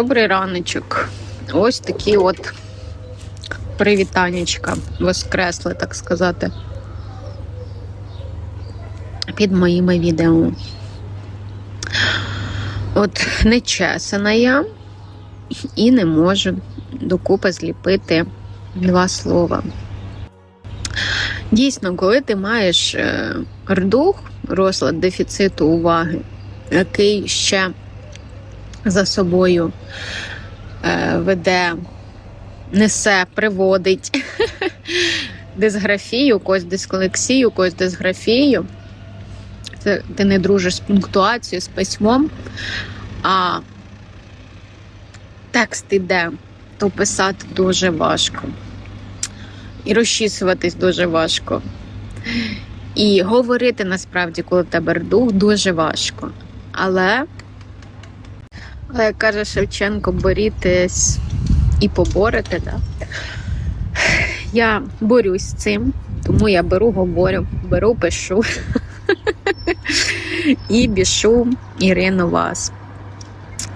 Добрий раночок. Ось такі от привітаннячка воскресли, так сказати, під моїми відео. От нечесана я і не можу докупи зліпити два слова. Дійсно, коли ти маєш е, рдух, розлад дефіциту уваги, який ще за собою е, веде, несе, приводить дисграфію, когось дисколексію, когось дисграфію. Це ти не дружиш з пунктуацією, з письмом, а текст іде, то писати дуже важко. І розчісуватись дуже важко. І говорити насправді, коли в тебе рдух, дуже важко. Але як каже Шевченко, борітесь і поборете. Да? Я борюсь з цим, тому я беру, говорю, беру, пишу і бішу Ірину вас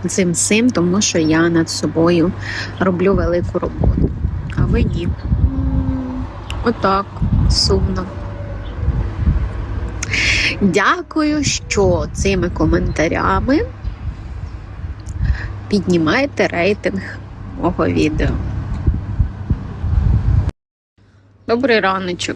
цим всім, тому що я над собою роблю велику роботу. А ви ні. Отак, сумно. Дякую, що цими коментарями піднімаєте рейтинг мого відео. Добрий раночок.